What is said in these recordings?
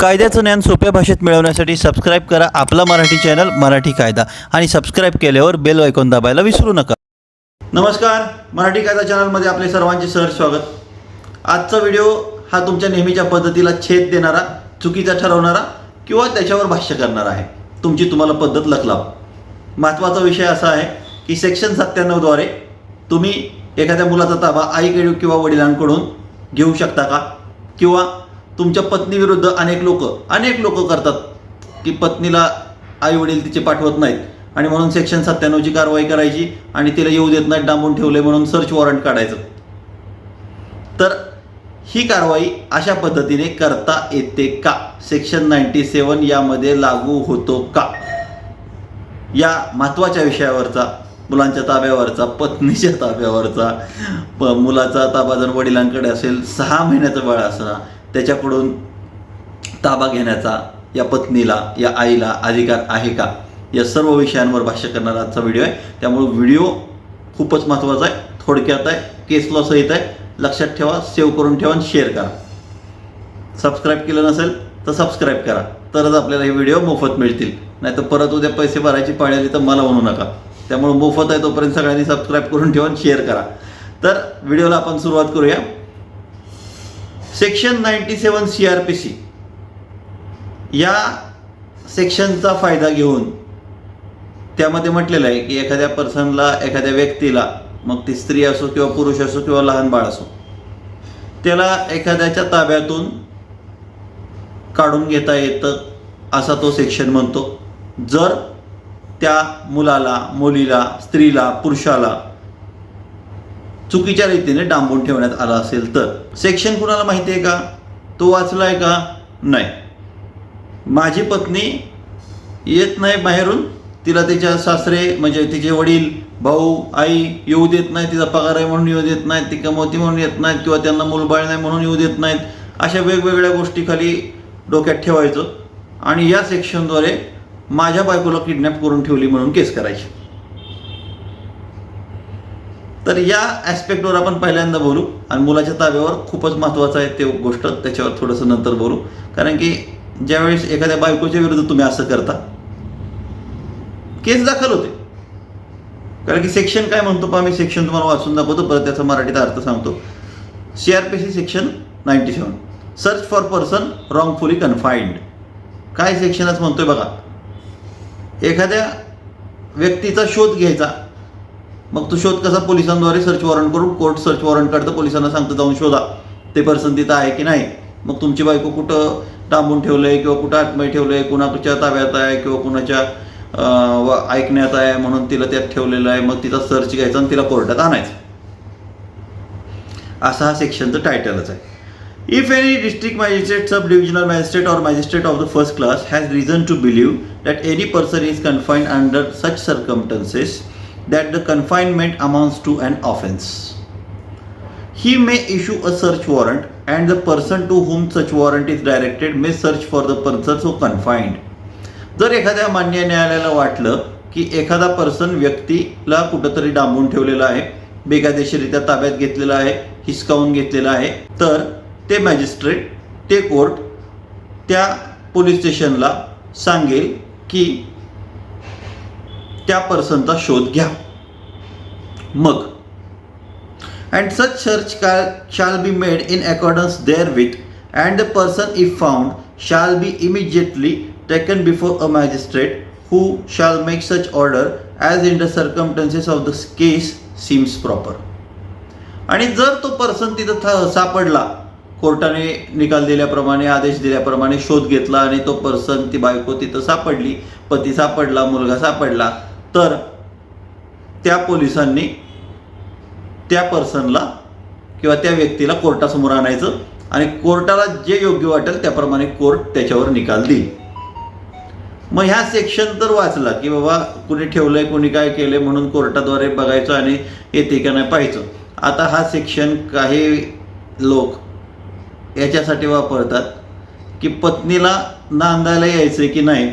कायद्याचं ज्ञान सोप्या भाषेत मिळवण्यासाठी सबस्क्राईब करा आपला मराठी चॅनल मराठी कायदा. आणि सबस्क्राईब केल्यावर बेल ऐकून दाबायला विसरू नका. नमस्कार मराठी कायदा चॅनलमध्ये आपले सर्वांचे सहर्ष स्वागत. आजचा व्हिडिओ हा तुमच्या नेहमीच्या पद्धतीला छेद देणारा चुकीचा ठरवणारा किंवा त्याच्यावर भाष्य करणारा आहे. तुमची तुम्हाला पद्धत लखलाव. महत्त्वाचा विषय असा आहे की सेक्शन सत्त्याण्णवद्वारे तुम्ही एखाद्या मुलाचा ताबा आईकडे किंवा वडिलांकडून घेऊ शकता का? किंवा तुमच्या पत्नीविरुद्ध अनेक लोक अनेक लोक करतात की पत्नीला आई वडील तिचे पाठवत नाहीत. आणि म्हणून सेक्शन सत्त्याण्णवची कारवाई करायची आणि तिला येऊ देत नाहीत डांबून ठेवले म्हणून सर्च वॉरंट काढायचं. तर ही कारवाई अशा पद्धतीने करता येते का? सेक्शन नाईन्टी सेवन यामध्ये लागू होतो का? या महत्त्वाच्या विषयावरचा मुलांच्या ताब्यावरचा पत्नीच्या ताब्यावरचा प मुलाचा ताबा जर वडिलांकडे असेल सहा महिन्याचं बाळ असणं त्याच्याकडून ताबा घेण्याचा या पत्नीला या आईला अधिकार आहे का? या सर्व विषयांवर भाष्य करणारा आजचा व्हिडिओ आहे. त्यामुळे व्हिडिओ खूपच महत्त्वाचा आहे. थोडक्यात आहे. केस लॉस सहित आहे. लक्षात ठेवा सेव्ह करून ठेवा आणि शेअर करा. सबस्क्राईब केलं नसेल तर सबस्क्राईब करा. तरच आपल्याला हे व्हिडिओ मोफत मिळतील. नाही तर परत उद्या पैसे भरायची पाळी आली तर मला म्हणू नका. त्यामुळे मोफत आहे तोपर्यंत सगळ्यांनी सबस्क्राईब करून ठेवा आणि शेअर करा. तर व्हिडिओला आपण सुरुवात करूया. Section ninety seven C R P C या सेक्शनचा फायदा घेऊन त्यामध्ये म्हटलेलं आहे की एखाद्या पर्सनला एखाद्या व्यक्तीला मग ती स्त्री असो किंवा पुरुष असो किंवा लहान बाळ असो त्याला एखाद्याच्या ताब्यातून काढून घेता येतं असा तो सेक्शन म्हणतो. जर त्या मुलाला मुलीला स्त्रीला पुरुषाला चुकीच्या रीतीने डांबून ठेवण्यात आला असेल तर. सेक्शन कुणाला माहिती आहे का? तो वाचलाय का? नाही. माझी पत्नी येत नाही बाहेरून. तिला तिच्या सासरे म्हणजे तिचे वडील भाऊ आई येऊ देत नाही तिचा पगार आहे म्हणून येऊ देत नाहीत ती कमवती म्हणून येत नाहीत किंवा त्यांना मूलबाळ नाही म्हणून येऊ देत नाहीत अशा वेगवेगळ्या गोष्टीखाली डोक्यात ठेवायचं. आणि या सेक्शनद्वारे माझ्या बायकोला किडनॅप करून ठेवली म्हणून केस करायची. तर या ॲस्पेक्टवर आपण पहिल्यांदा बोलू. आणि मुलाच्या ताब्यावर खूपच महत्त्वाचं आहे ते गोष्ट. त्याच्यावर थोडंसं नंतर बोलू. कारण की ज्यावेळेस एखाद्या बायकोच्या विरुद्ध तुम्ही असं करता केस दाखल होते. कारण की सेक्शन काय म्हणतो पहा मी सेक्शन तुम्हाला वाचून दाखवतो परत त्याचा मराठीत अर्थ सांगतो. C R P C section ninety seven search for person wrongfully confined काय सेक्शनच म्हणतोय बघा. एखाद्या व्यक्तीचा शोध घ्यायचा मग तो शोध कसा पोलिसांद्वारे सर्च वॉरंट करून कोर्ट सर्च वॉरंट काढतं? पोलिसांना सांगतं जाऊन शोधा ते पर्सन तिथं आहे की नाही? मग तुमची बायको कुठं डांबून ठेवलंय किंवा कुठं आतमध्ये ठेवलंय कुणाच्या ताब्यात आहे किंवा कुणाच्या ऐकण्यात आहे म्हणून तिला त्यात ठेवलेलं आहे मग तिचा सर्च घ्यायचा आणि तिला कोर्टात आणायचं. असा हा सेक्शनचं टायटलच आहे. If any district magistrate sub divisional magistrate or magistrate of the first class has reason to believe that any person is confined under such circumstances that the confinement amounts to an offense. He may issue a search warrant, and the person to whom such warrant is directed may search for the person so confined. जर एखाद्या मान्य न्यायालयाला वाटलं की एखादा person व्यक्तीला कुठंतरी डांबून ठेवलेला आहे बेकायदेशीरित्या ताब्यात घेतलेला आहे हिसकावून घेतलेला आहे तर ते मॅजिस्ट्रेट ते कोर्ट त्या पोलीस स्टेशनला सांगेल की त्या पर्सनचा शोध घ्या. मग and such search shall be made in accordance therewith and the person if found shall be immediately taken before a magistrate who shall make such order as in the circumstances of the case seems proper आणि जर तो person तिथं थ सापडला कोर्टाने निकाल दिल्याप्रमाणे आदेश दिल्याप्रमाणे शोध घेतला आणि तो पर्सन ती बायको तिथं सापडली पती सापडला मुलगा सापडला तर त्या पोलिसांनी त्या पर्सनला किंवा त्या व्यक्तीला कोर्टासमोर आणायचं आणि कोर्टाला जे योग्य वाटेल त्याप्रमाणे कोर्ट त्याच्यावर निकाल देईल. मग ह्या सेक्शन तर वाचला की बाबा कुणी ठेवलंय कुणी काय केलंय म्हणून कोर्टाद्वारे बघायचं आणि येते का नाही पाहायचं. आता हा सेक्शन काही लोक याच्यासाठी वापरतात की पत्नीला नांदायला यायचं की नाही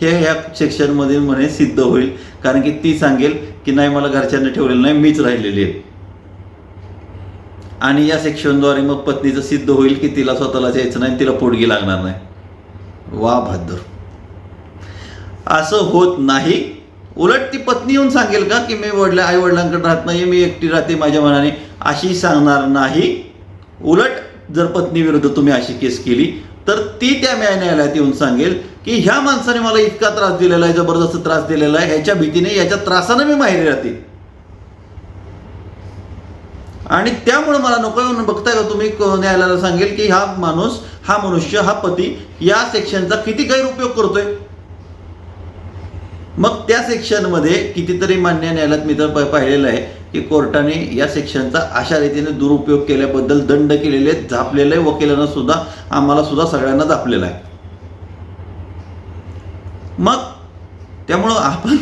हे ह्या सेक्शनमध्ये म्हणे सिद्ध होईल. कारण की ती सांगेल की नाही मला घरच्यांनी ठेवलेलं नाही मीच राहिलेली आहे. आणि या सेक्शनद्वारे मग पत्नीचं सिद्ध होईल की तिला स्वतःला यायचं नाही तिला पोटगी लागणार नाही. वा भादर असं होत नाही. उलट ती पत्नी येऊन सांगेल का की मी वडल्या आई वडिलांकडे राहत नाही मी एकटी राहते माझ्या मनाने? अशी सांगणार नाही. उलट जर पत्नी विरुद्ध तुम्ही अशी केस केली तर ती त्या न्यायालयात येऊन सांगेल की ह्या माणसाने मला इतका त्रास दिलेला आहे जबरदस्त त्रास दिलेला आहे ह्याच्या भीतीने याच्या त्रासानं मी माहेरी राहते. आणि त्यामुळे मला नको येऊन बघताय का तुम्ही? क- न्यायालयाला सांगेल की हा माणूस हा मनुष्य हा पती या सेक्शनचा किती गैरउपयोग करतोय. मग त्या सेक्शनमध्ये कितीतरी मान्य न्यायालयात मी तर पाहिलेलं आहे की कोर्टाने या सेक्शनचा अशा रीतीने दुरुपयोग केल्याबद्दल दंड केलेले आहेत, झापलेले आहे. वकिलांना सुद्धा आम्हाला सुद्धा सगळ्यांना झापलेला आहे. मग त्यामुळं आपण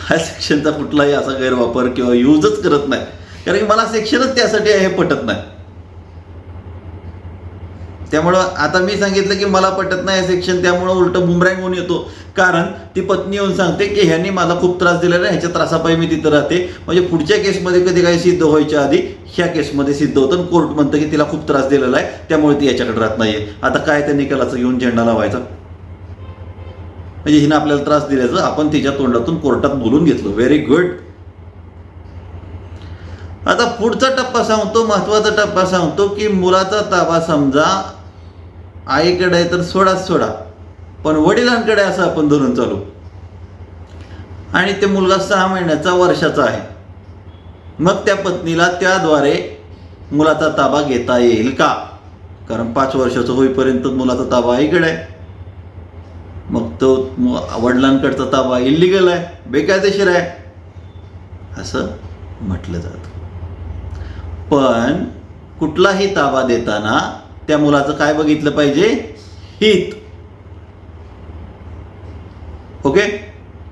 हा सेक्शनचा कुठलाही असा गैरवापर किंवा यूजच करत नाही. कारण की मला सेक्शनच त्यासाठी आहे हे पटत नाही. त्यामुळं आता मी सांगितलं की मला पटत नाही सेक्शन त्यामुळं उलट बुमरँग होऊन येतो. कारण ती पत्नी येऊन सांगते की ह्यांनी मला खूप त्रास दिलेला आहे ह्याच्या त्रासापायी मी तिथं राहते. म्हणजे पुढच्या केसमध्ये कधी काही सिद्ध व्हायच्या आधी ह्या केसमध्ये सिद्ध होतं कोर्ट म्हणतं की तिला खूप त्रास दिलेला आहे त्यामुळे ती याच्याकडे राहत नाहीये. आता काय त्या निकालाचं घेऊन झेंडा लावायचा? म्हणजे हिनं आपल्याला त्रास दिल्याचं आपण तिच्या तोंडातून कोर्टात बोलून घेतलं. व्हेरी गुड आता पुढचा टप्पा सांगतो महत्त्वाचा टप्पा सांगतो की मुलाचा ताबा समजा आईकडे आहे तर सोडाच सोडा पण वडिलांकडे असं आपण धरून चालू. आणि ते मुलगा सहा महिन्याचा वर्षाचा आहे. मग त्या पत्नीला त्याद्वारे मुलाचा ताबा घेता येईल का? कारण पाच वर्षाचं होईपर्यंत मुलाचा ताबा आईकडे आहे. मग तो वडिलांकडचा ताबा इलिगल आहे बेकायदेशीर आहे. असं म्हटलं जातं. पण कुठलाही ताबा देताना त्या मुलाचं काय बघितलं पाहिजे? हित. ओके?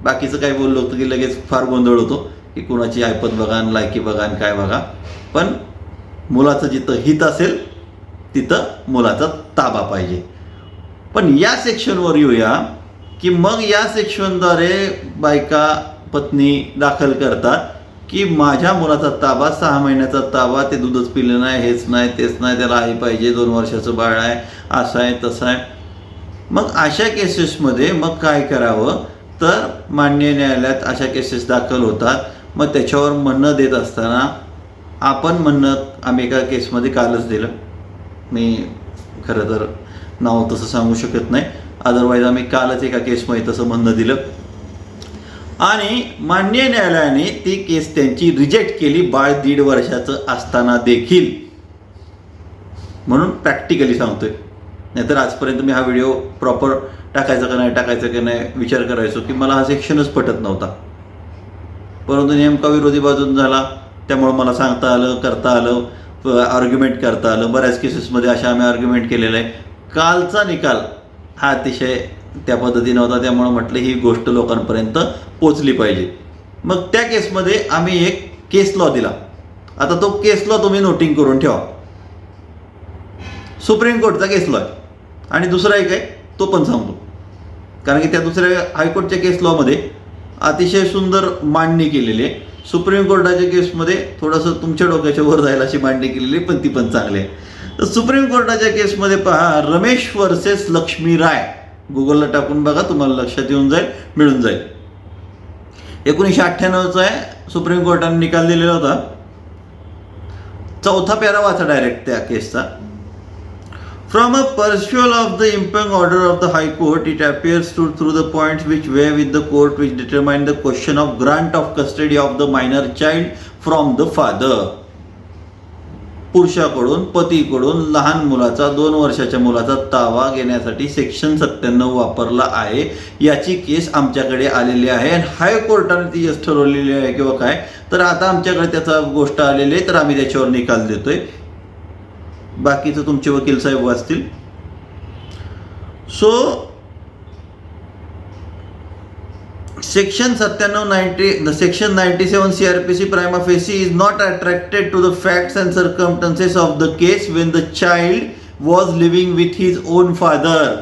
बाकीचं काय बोललो होतं की लगेच फार गोंधळ होतो की कुणाची ऐपत बघा लायकी बघा आणि काय बघा. पण मुलाचं जिथं हित असेल तिथं मुलाचा ताबा पाहिजे. पण या सेक्शनवर येऊया की मग या सेक्शनद्वारे बायका पत्नी दाखल करतात की माझ्या मुलाचा ताबा सहा महिन्याचा ताबा ते दूधच पिलं नाही हेच नाही तेच नाही त्याला आई पाहिजे दोन वर्षाचं बाळ आहे असं आहे तसं आहे. मग अशा केसेसमध्ये मग काय करावं? तर मान्य न्यायालयात अशा केसेस दाखल होतात. मग त्याच्यावर म्हणणं देत असताना आपण म्हणणं आम्ही एका केसमध्ये कालच दिलं. मी खरं तर नाव तसं सांगू शकत नाही. अदरवाईज आम्ही कालच एका केसमध्ये तसं म्हणणं दिलं. आणि मान्य न्यायालयाने ती केस त्यांची रिजेक्ट केली बाळ दीड वर्षाचं असताना देखील. म्हणून प्रॅक्टिकली सांगतोय. नाहीतर आजपर्यंत मी हा व्हिडिओ प्रॉपर टाकायचा का नाही टाकायचा का नाही विचार करायचो की मला हा सेक्शनच पटत नव्हता. परंतु नेमका विरोधी बाजून झाला. त्यामुळं मला सांगता आलं करता आलं. आर्ग्युमेंट करता. आलं बऱ्याच केसेसमध्ये अशा आम्ही आर्ग्युमेंट केलेलं आहे. कालचा निकाल हा अतिशय त्या पद्धतीनं होता. त्यामुळं म्हटलं ही गोष्ट लोकांपर्यंत पोचली पाहिजे. मग त्या केसमध्ये आम्ही एक केस लॉ दिला. आता तो केस लॉ तुम्ही नोटिंग करून ठेवा. सुप्रीम कोर्टचा केस लॉ आहे. आणि दुसरा एक आहे तो पण सांगतो. कारण की त्या दुसऱ्या हायकोर्टच्या केस लॉमध्ये अतिशय सुंदर मांडणी केलेली आहे. सुप्रीम कोर्टाच्या केसमध्ये थोडंसं तुमच्या डोक्याच्या वर जायला अशी मांडणी केलेली पण ती पण चांगली आहे. तर सुप्रीम कोर्टाच्या केसमध्ये पहा रमेश वर्सेस लक्ष्मी राय. गुगलला टाकून बघा तुम्हाला लक्षात येऊन जाईल मिळून जाईल. एकोणीसशे अठ्ठ्याण्णवचा आहे सुप्रीम कोर्टाने निकाल दिलेला होता. चौथा पॅरा वाचा डायरेक्ट त्या केसचा. From a perusal of the impending order of the High Court, it appears to through the points which were with the court which determine the question of grant of custody of the minor child from the father. पुरुषाकडून पतीकडून लहान मुलाचा दोन वर्षाच्या मुलाचा तावा घेण्यासाठी section सत्त्याण्णव वापरला आहे याची केस आमच्याकडे आलेली आहे आणि हायकोर्टाने ती ठरवलेली आहे किंवा काय तर आता आमच्याकडे त्याचा गोष्ट आलेली आहे तर आम्ही त्याच्यावर निकाल देतोय बाकीचं तुमचे वकील साहेब वाचतील. सो सेक्शन सत्त्याण्णव ninety section ninety seven C R P C prima facie is not attracted to the facts and circumstances of the case when the child was living with his own father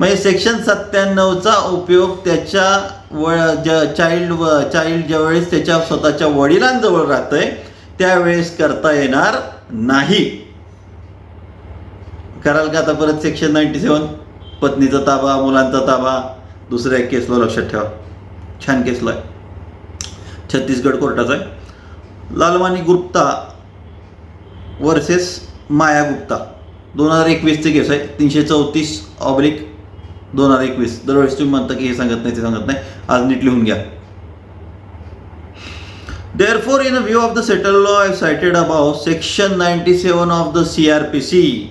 म्हणजे section सत्त्याण्णवचा उपयोग त्याच्या व child व child ज्यावेळेस त्याच्या स्वतःच्या वडिलांजवळ राहतंय त्यावेळेस करता येणार नाही. कराल का आता परत सेक्शन नाईन्टी सेवन पत्नीचा ताबा मुलांचा ताबा. दुसऱ्या एक केसला लक्षात ठेवा. छान केसला आहे. छत्तीसगड कोर्टाचा आहे. लालवानी गुप्ता वर्सेस माया गुप्ता. दोन हजार एकवीसचे केस आहे. तीनशे चौतीस ऑब्लिक दोन हजार एकवीस. दरवेळेस तुम्ही म्हणता की हे सांगत नाही ते सांगत नाही. आज नीट लिहून घ्या. Therefore, in the view of the settled law I've cited above, section 97 of the CRPC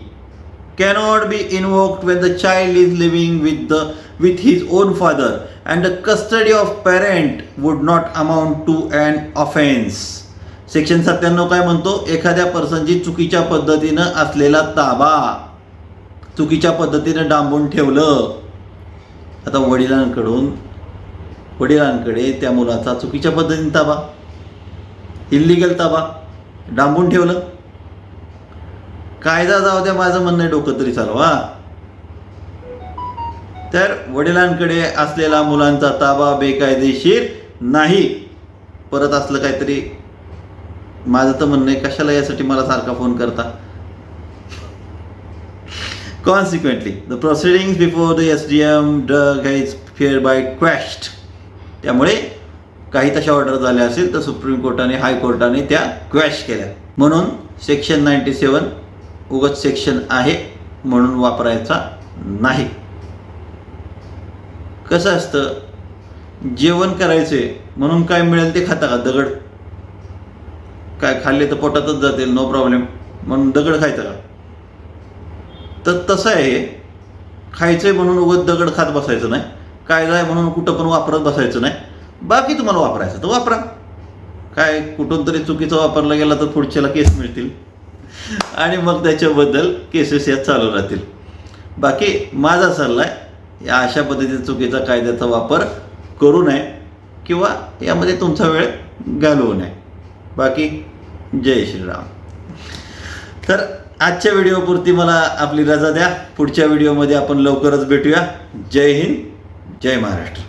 cannot be invoked when the child is living with the with his own father and the custody of parent would not amount to an offense. Section सत्त्याण्णव काय म्हणतो एखाद्या पर्सनची चुकीच्या पद्धतीनं असलेला ताबा चुकीच्या पद्धतीनं डांबून ठेवलं आता वडिलांकडून वडिलांकडे त्या मुलाचा चुकीच्या पद्धतीने ताबा इल्लिगल ताबा डांबून ठेवलं. कायदा जाऊ द्या माझं म्हणणं आहे डोकं तरी चालवा तर वडिलांकडे असलेला मुलांचा ताबा बेकायदेशीर नाही. परत असलं काहीतरी माझं तर म्हणणं आहे कशाला यासाठी मला सारखा फोन करता? Consequently the proceeding before the S D M Durg is hereby quashed त्यामुळे काही तशा ऑर्डर झाल्या असेल तर सुप्रीम कोर्टाने हायकोर्टाने त्या क्वॅश केल्या. म्हणून सेक्शन नाईन्टी सेवन उगत सेक्शन आहे म्हणून वापरायचा नाही. कसं असतं? जेवण करायचे म्हणून काय मिळेल ते खाता का? दगड. काय खाल्ले तर पोटातच जातील नो प्रॉब्लेम म्हणून दगड खायचं का? तर तसं आहे. खायचं खायचंय म्हणून उगत दगड खात बसायचं नाही. कायदा आहे म्हणून कुठं पण वापरत बसायचं नाही. बाकी तुम्हाला वापरायचं तर वापरा. काय कुठून तरी चुकीचा वापरला गेला तर पुढच्याला केस मिळतील. आणि मग त्याच्याबद्दल केसेस या चालू राहतील. बाकी माझा सल्ला आहे या अशा पद्धतीचा चुकीचा कायद्याचा वापर करू नये किंवा यामध्ये तुमचा वेळ घालवू नये. बाकी जय श्रीराम. तर आजच्या व्हिडिओपुरती मला आपली रजा द्या. पुढच्या व्हिडिओमध्ये आपण लवकरच भेटूया. जय हिंद जय महाराष्ट्र.